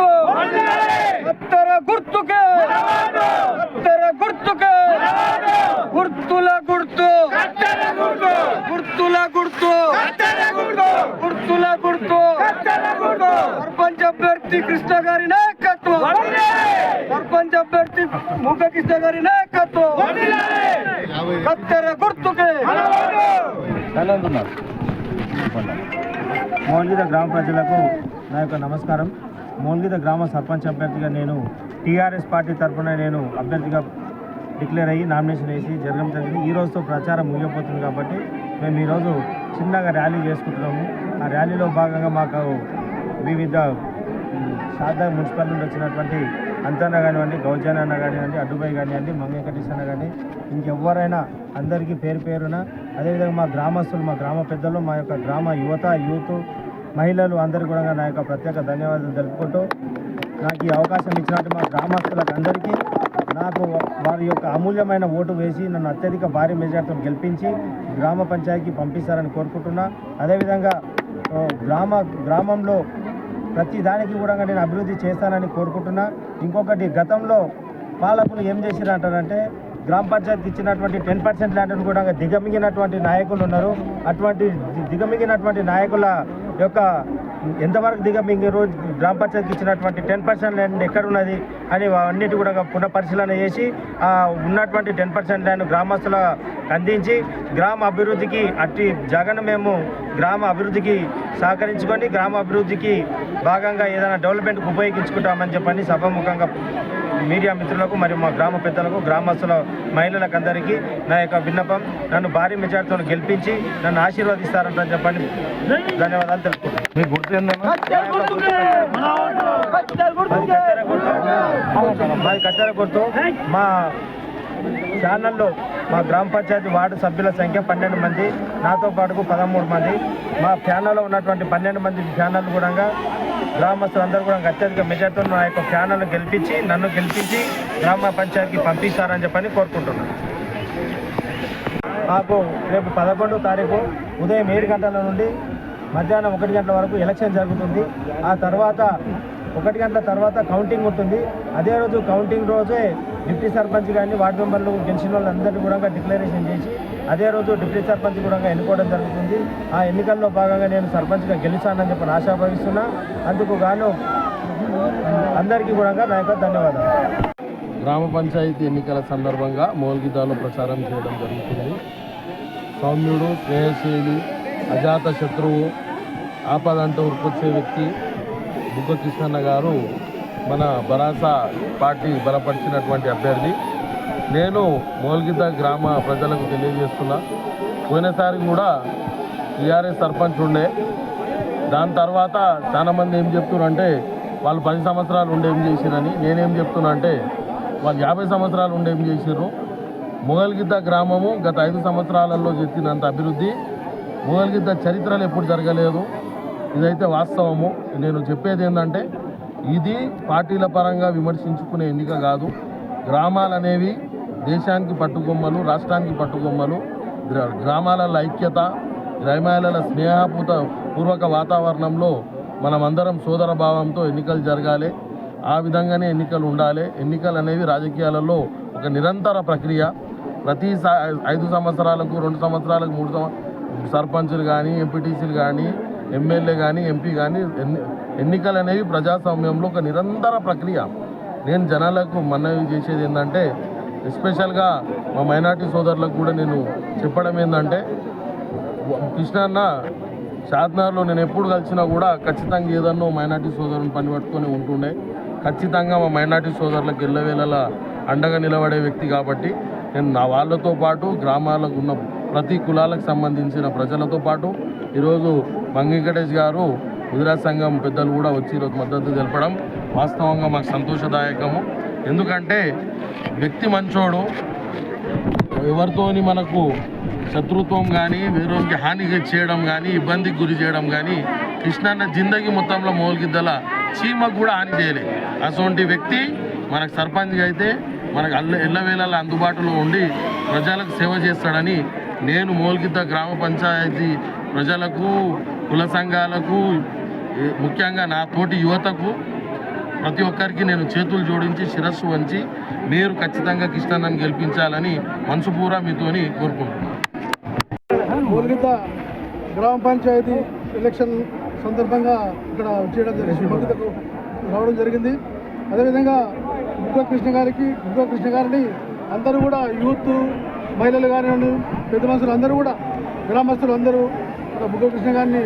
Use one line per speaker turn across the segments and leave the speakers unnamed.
గుర్తు కత్తెర గుర్తుకే. కత్తెర గుర్తుకే. గుర్తుల గుర్తు. గుర్తుల గుర్తు. గుర్తుల గుర్తు. సర్పంచ్ అభ్యర్థి కృష్ణ గారి నాయకత్వం. సర్పంచ్ అభ్యర్థి ముఖ కృష్ణ గారి నాయకత్వం. కత్తెర గుర్తుకే.
మౌల్గిద గ్రామ ప్రజలకు నా యొక్క నమస్కారం. మౌల్గిద గ్రామ సర్పంచ్ అభ్యర్థిగా నేను టీఆర్ఎస్ పార్టీ తరఫున నేను అభ్యర్థిగా డిక్లేర్ అయ్యి నామినేషన్ వేసి జరగడం జరిగింది. ఈ రోజుతో ప్రచారం ముగిపోతుంది కాబట్టి మేము ఈరోజు చిన్నగా ర్యాలీ చేసుకుంటున్నాము. ఆ ర్యాలీలో భాగంగా మాకు వివిధ సాదా మున్సిపల్ నుండి వచ్చినటువంటి అంతన్న కానివ్వండి గౌజాన్ అన్న కానివ్వండి అడ్డుబాయి కానివ్వండి మంగేకటేష్ అన్న కానీ ఇంకెవరైనా అందరికీ పేరు పేరున అదేవిధంగా మా గ్రామస్తులు మా గ్రామ పెద్దలు మా యొక్క గ్రామ యువత యూత్ మహిళలు అందరికీ కూడా నా యొక్క ప్రత్యేక ధన్యవాదాలు తెలుపుకుంటూ నాకు ఈ అవకాశం ఇచ్చినట్టు మా గ్రామస్తులకు అందరికీ నాకు వారి యొక్క అమూల్యమైన ఓటు వేసి నన్ను అత్యధిక భారీ మెజార్టీతో గెలిపించి గ్రామ పంచాయతీకి పంపిస్తారని కోరుకుంటున్నా. అదేవిధంగా గ్రామ గ్రామంలో ప్రతి దానికి కూడా నేను అభివృద్ధి చేస్తానని కోరుకుంటున్నా. ఇంకొకటి గతంలో పాలకులు ఏం చేసిరు గ్రామ పంచాయతీకి ఇచ్చినటువంటి టెన్ పర్సెంట్ ల్యాండ్ను కూడా దిగమిగినటువంటి నాయకులు ఉన్నారు. అటువంటి దిగమిగినటువంటి నాయకుల యొక్క ఎంతవరకు దిగమింగారు గ్రామ పంచాయతీకి ఇచ్చినటువంటి టెన్ పర్సెంట్ ల్యాండ్ ఎక్కడున్నది అని అన్నిటి కూడా పునఃపరిశీలన చేసి ఆ ఉన్నటువంటి టెన్ పర్సెంట్ ల్యాండ్ గ్రామస్తుల అందించి గ్రామ అభివృద్ధికి అట్టి జగన్ మేము గ్రామ అభివృద్ధికి సహకరించుకొని గ్రామ అభివృద్ధికి భాగంగా ఏదైనా డెవలప్మెంట్కి ఉపయోగించుకుంటామని చెప్పని సభాముఖంగా మీడియా మిత్రులకు మరియు మా గ్రామ పెద్దలకు గ్రామస్తుల మహిళలకు అందరికీ నా యొక్క విన్నపం. నన్ను భారీ మెజార్టీతో గెలిపించి నన్ను ఆశీర్వదిస్తారంటని చెప్పని ధన్యవాదాలు తెలుపుకుంటాను
మీ గుర్తు ఏందన్నా
మాది కత్తెర గుర్తు. మా ఛానల్లో మా గ్రామ పంచాయతీ వార్డు సభ్యుల సంఖ్య పన్నెండు మంది. నాతో పాటుకు పదమూడు మంది. మా ప్యానల్లో ఉన్నటువంటి పన్నెండు మంది ప్యానల్ కూడా గ్రామస్తులు అందరూ కూడా అత్యధిక మెజార్టీతో నా యొక్క ప్యానల్ గెలిపించి నన్ను గెలిపించి గ్రామ పంచాయతీకి పంపిస్తారని చెప్పని కోరుకుంటున్నాను. మాకు రేపు పదకొండో తారీఖు ఉదయం ఏడు గంటల నుండి మధ్యాహ్నం ఒకటి గంటల వరకు ఎలక్షన్ జరుగుతుంది. ఆ తర్వాత ఒకటి గంటల తర్వాత కౌంటింగ్ ఉంటుంది అదే రోజు కౌంటింగ్ రోజే డిప్యూటీ సర్పంచ్ కానీ వార్డు మెంబర్లు గెలిచిన వాళ్ళందరినీ కూడా డిక్లరేషన్ చేసి అదే రోజు డిప్యూటీ సర్పంచ్ కూడా ఎన్నుకోవడం జరుగుతుంది. ఆ ఎన్నికల్లో భాగంగా నేను సర్పంచ్గా గెలిచానని చెప్పి ఆశాభావిస్తున్నా అందుకు గాను అందరికీ కూడా నా యొక్క ధన్యవాదాలు.
గ్రామ పంచాయతీ ఎన్నికల సందర్భంగా మౌల్గిదాలో ప్రచారం చేయడం జరుగుతుంది. సౌమ్యుడు స్నేహశీలి అజాత శత్రువు ఆపదంతా ఉరికొచ్చే వ్యక్తి బుగ్గ కృష్ణన్న గారు మన బరాసా పార్టీ బలపరిచినటువంటి అభ్యర్థి. నేను మౌల్గిద్ద గ్రామ ప్రజలకు తెలియజేస్తున్నా. పోయినసారి కూడా టీఆర్ఎస్ సర్పంచ్ ఉండే. దాని తర్వాత చాలామంది ఏం చెప్తున్నారంటే వాళ్ళు పది సంవత్సరాలు ఉండి ఏం చేసిరని. నేనేం చెప్తున్నా అంటే వాళ్ళు యాభై సంవత్సరాలు ఉండి ఏం చేసిర్రు? మొగల్గిద్ద గ్రామము గత ఐదు సంవత్సరాలలో చేసినంత అభివృద్ధి మొగల్గిద్ద చరిత్రలు ఎప్పుడు జరగలేదు. ఇదైతే వాస్తవము. నేను చెప్పేది ఏంటంటే ఇది పార్టీల పరంగా విమర్శించుకునే ఎన్నిక కాదు. గ్రామాలు అనేవి దేశానికి పట్టుకొమ్మలు రాష్ట్రానికి పట్టుకొమ్మలు గ్రా- గ్రామాల ఐక్యత గ్రామాల స్నేహపూత పూర్వక వాతావరణంలో మనమందరం సోదర భావంతో ఎన్నికలు జరగాలి. ఆ విధంగానే ఎన్నికలు ఉండాలి. ఎన్నికలు అనేవి రాజకీయాలలో ఒక నిరంతర ప్రక్రియ. ప్రతి ఐదు సంవత్సరాలకు రెండు సంవత్సరాలకు మూడు సంవ సర్పంచులు కానీ ఎంపీటీసీలు కానీ ఎమ్మెల్యే కానీ ఎంపీ కానీ ఎన్ని ఎన్నికలు అనేవి ప్రజాస్వామ్యంలో ఒక నిరంతర ప్రక్రియ. నేను జనాలకు మనవి చేసేది ఏంటంటే ఎస్పెషల్గా మా మైనార్టీ సోదరులకు కూడా నేను చెప్పడం ఏంటంటే కృష్ణన్న షాద్నగర్లో నేను ఎప్పుడు కలిసినా కూడా ఖచ్చితంగా ఏదన్నో మైనార్టీ సోదరుని పని పట్టుకొని ఉంటుండే. ఖచ్చితంగా మా మైనార్టీ సోదరులకు ఎల్లవేళలా అండగా నిలబడే వ్యక్తి కాబట్టి నేను నా వాళ్ళతో పాటు గ్రామాలకు ఉన్న ప్రతి కులాలకు సంబంధించిన ప్రజలతో పాటు ఈరోజు మంగ వెంకటేష్ గారు గుజరాత్ సంఘం పెద్దలు కూడా వచ్చి ఈరోజు మద్దతు తెలపడం వాస్తవంగా మాకు సంతోషదాయకము. ఎందుకంటే వ్యక్తి మంచోడు ఎవరితోని మనకు శత్రుత్వం కానీ వేరొకరికి హాని చేయడం కానీ ఇబ్బందికి గురి చేయడం కానీ కృష్ణన్న జిందగీ మొత్తంలో మోల్గిద్దల చీమకు కూడా హాని చేయలేదు అటువంటి వ్యక్తి మనకు సర్పంచ్గా అయితే మనకు అల్ల ఎల్లవేళలా అందుబాటులో ఉండి ప్రజలకు సేవ చేస్తాడని నేను మోల్గిద్ద గ్రామ పంచాయతీ ప్రజలకు కుల సంఘాలకు ముఖ్యంగా నా తోటి యువతకు ప్రతి ఒక్కరికి నేను చేతులు జోడించి శిరస్సు వంచి మీరు ఖచ్చితంగా కృష్ణాన్నం గెలిపించాలని మనసుపూరా మీతోని కోరుకుంటున్నాను.
గ్రామ పంచాయతీ ఎలక్షన్ సందర్భంగా ఇక్కడ చేయడం జరిగింది. రావడం జరిగింది. అదేవిధంగా బుగ్గ కృష్ణ గారికి బుగ్గ కృష్ణ గారిని అందరూ కూడా యూత్ మహిళలు కానివ్వండి పెద్ద మనుషులు అందరూ కూడా గ్రామస్తులు అందరూ బుగ్గకృష్ణ గారిని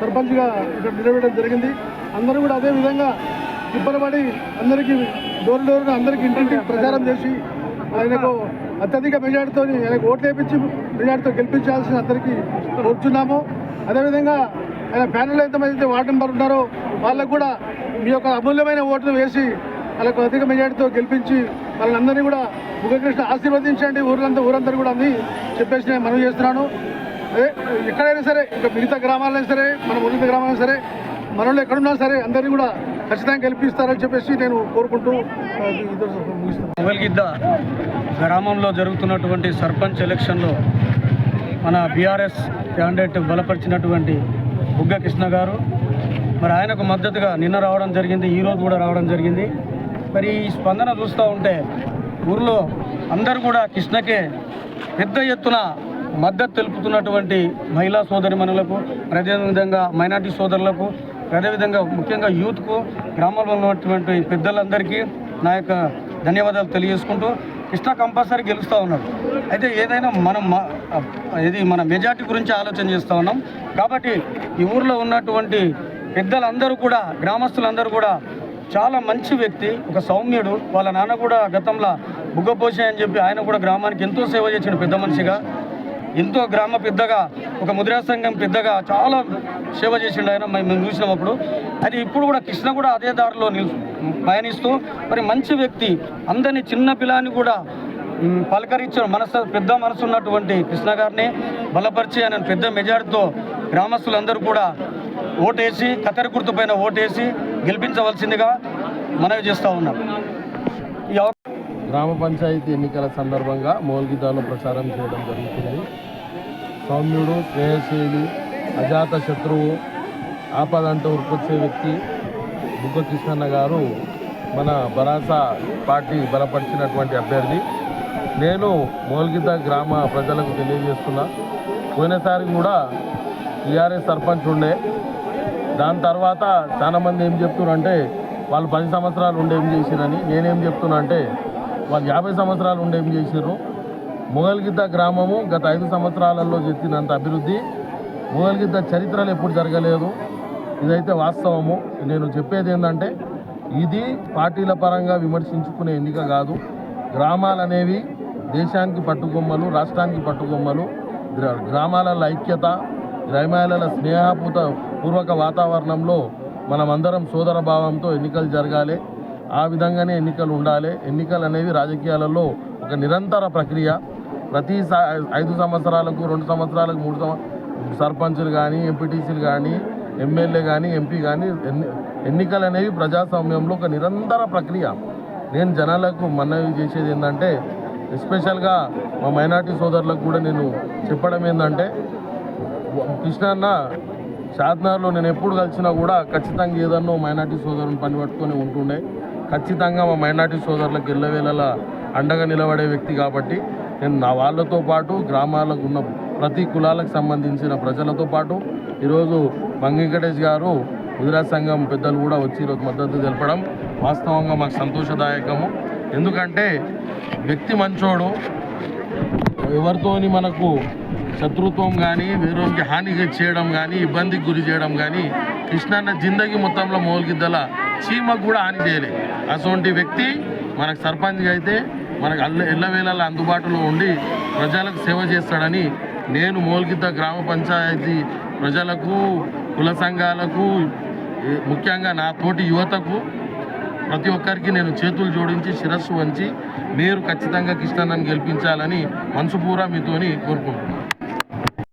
సర్పంచ్గా ఇక్కడ నిలబెట్టడం జరిగింది. అందరూ కూడా అదే విధంగా ఇబ్బలపడి అందరికీ డోర్ డోర్ అందరికీ ఇంటింటికి ప్రచారం చేసి ఆయనకు అత్యధిక మెజార్టీతో ఆయనకు ఓట్లు వేయించి మెజార్టీతో గెలిపించాల్సిన అందరికీ కోరుచున్నాము. అదేవిధంగా ఆయన ప్యానెల్ ఎంతమంది అయితే వార్డు మెంబర్ ఉన్నారో వాళ్ళకు కూడా మీ యొక్క అమూల్యమైన ఓట్లు వేసి వాళ్ళకు అధిక మెజార్టీతో గెలిపించి వాళ్ళందరినీ కూడా ముఖకృష్ణ ఆశీర్వదించండి. ఊర్లంతా ఊరందరూ కూడా అని చెప్పేసి నేను మనవి చేస్తున్నాను. ఎక్కడైనా సరే ఇంకా మిగతా గ్రామాలైనా సరే మన ఉన్నత గ్రామాలైనా సరే మనలో ఎక్కడున్నా సరే అందరినీ కూడా ఖచ్చితంగా గెలిపిస్తారని చెప్పేసి నేను కోరుకుంటూ ఆ,
మొగల్గిద్ద గ్రామంలో జరుగుతున్నటువంటి సర్పంచ్ ఎలక్షన్లో మన బీఆర్ఎస్ క్యాండిడేట్ బలపరిచినటువంటి బుగ్గ కృష్ణ గారు మరి ఆయనకు మద్దతుగా నిన్న రావడం జరిగింది ఈరోజు కూడా రావడం జరిగింది. మరి ఈ స్పందన చూస్తూ ఉంటే ఊర్లో అందరూ కూడా కృష్ణకే పెద్ద ఎత్తున మద్దతు తెలుపుతున్నటువంటి మహిళా సోదరిమణులకు అదేవిధంగా మైనార్టీ సోదరులకు అదేవిధంగా ముఖ్యంగా యూత్కు గ్రామంలో ఉన్నటువంటి పెద్దలందరికీ నా యొక్క ధన్యవాదాలు తెలియజేసుకుంటూ కృష్ణ కంపల్సరీ గెలుస్తూ ఉన్నాడు. అయితే ఏదైనా మనం మ- ఇది మన మెజార్టీ గురించి ఆలోచన చేస్తూ ఉన్నాం. కాబట్టి ఈ ఊర్లో ఉన్నటువంటి పెద్దలందరూ కూడా గ్రామస్తులందరూ కూడా చాలా మంచి వ్యక్తి ఒక సౌమ్యుడు. వాళ్ళ నాన్న కూడా గతంలో బుగ్గపోషే అని చెప్పి ఆయన కూడా గ్రామానికి ఎంతో సేవ చేసిన పెద్ద మనిషిగా ఎంతో గ్రామ పెద్దగా ఒక ముద్రా సంఘం పెద్దగా చాలా సేవ చేసిండు ఆయన మేము చూసినప్పుడు. అది ఇప్పుడు కూడా కృష్ణ కూడా అదే దారిలో నిల్ పయనిస్తూ మరి మంచి వ్యక్తి అందరినీ చిన్న పిల్లాన్ని కూడా మ్, పలకరించిన మనసు పెద్ద మనసు ఉన్నటువంటి కృష్ణ గారిని బలపరిచి ఆయన పెద్ద మెజార్టీతో గ్రామస్తులందరూ కూడా ఓటేసి కత్తెర గుర్తుపైన ఓటేసి గెలిపించవలసిందిగా మనవి చేస్తూ ఉన్నాం ఈ
గ్రామ పంచాయతీ ఎన్నికల సందర్భంగా మోల్గిదాలో ప్రచారం చేయడం జరుగుతుంది. సౌమ్యుడు స్నేహశీలి అజాత శత్రువు ఆపదంటూ ఉరికొచ్చే వ్యక్తి బుగ్గ కృష్ణన్న గారు మన బరాస పార్టీ బలపరిచినటువంటి అభ్యర్థి. నేను మోల్గిద్ద గ్రామ ప్రజలకు తెలియజేస్తున్నా. పోయినసారి కూడా టీఆర్ఎస్ సర్పంచ్ ఉండే. దాని తర్వాత చాలామంది ఏం చెప్తున్నారు అంటే వాళ్ళు పది సంవత్సరాలు ఉండేం ఏం చేసిరని నేనేం చెప్తున్నా అంటే వాళ్ళు యాభై సంవత్సరాలు ఉండేం ఏం మొగల్గిద్ద గ్రామము గత ఐదు సంవత్సరాలలో చెందినంత అభివృద్ధి. మొగల్గిద్ద చరిత్రలు ఎప్పుడు జరగలేదు. ఇదైతే వాస్తవము. నేను చెప్పేది ఏంటంటే ఇది పార్టీల పరంగా విమర్శించుకునే ఎన్నిక కాదు. గ్రామాలు అనేవి దేశానికి పట్టుకొమ్మలు రాష్ట్రానికి పట్టుకొమ్మలు గ్రామాలలో ఐక్యత గ్రామాల స్నేహపూత పూర్వక వాతావరణంలో మనమందరం సోదర భావంతో ఎన్నికలు జరగాలి. ఆ విధంగానే ఎన్నికలు ఉండాలి. ఎన్నికలు అనేవి రాజకీయాలలో ఒక నిరంతర ప్రక్రియ. ప్రతి ఐదు సంవత్సరాలకు రెండు సంవత్సరాలకు మూడు సంవ సర్పంచులు కానీ ఎంపీటీసీలు కానీ ఎమ్మెల్యే కానీ ఎంపీ కానీ ఎన్ని ఎన్నికలు అనేవి ప్రజాస్వామ్యంలో ఒక నిరంతర ప్రక్రియ. నేను జనాలకు మనవి చేసేది ఏంటంటే ఎస్పెషల్గా మా మైనార్టీ సోదరులకు కూడా నేను చెప్పడం ఏంటంటే కృష్ణన్న షాద్నార్లో నేను ఎప్పుడు కలిసినా కూడా ఖచ్చితంగా ఏదన్నో మైనార్టీ సోదరుని పని పట్టుకొని ఉంటుండే. ఖచ్చితంగా మా మైనార్టీ సోదరులకు ఎల్లవేళలా అండగా నిలబడే వ్యక్తి కాబట్టి నేను నా వాళ్ళతో పాటు గ్రామాలకు ఉన్న ప్రతి కులాలకు సంబంధించిన ప్రజలతో పాటు ఈరోజు మంగికటేష్ గారు గుజరాత్ సంఘం పెద్దలు కూడా వచ్చి ఈరోజు మద్దతు తెలపడం వాస్తవంగా మాకు సంతోషదాయకము. ఎందుకంటే వ్యక్తి మంచోడు ఎవరితోని మనకు శత్రుత్వం కానీ వేరొకరికి హాని చేయడం కానీ ఇబ్బందికి గురి చేయడం కానీ కృష్ణన్న జిందగీ మొత్తంలో మోల్గిద్దల చీమకు కూడా హాని చేయలేదు. అటువంటి వ్యక్తి మనకు సర్పంచ్గా అయితే మనకు అల్ల ఎల్లవేళలా అందుబాటులో ఉండి ప్రజలకు సేవ చేస్తాడని నేను మోల్గిద్ద గ్రామ పంచాయతీ ప్రజలకు కుల సంఘాలకు ముఖ్యంగా నా తోటి యువతకు ప్రతి ఒక్కరికి నేను చేతులు జోడించి శిరస్సు వంచి మీరు ఖచ్చితంగా కృష్ణన్నని గెలిపించాలని మనసుపూరా మీతోని కోరుకుంటున్నాను.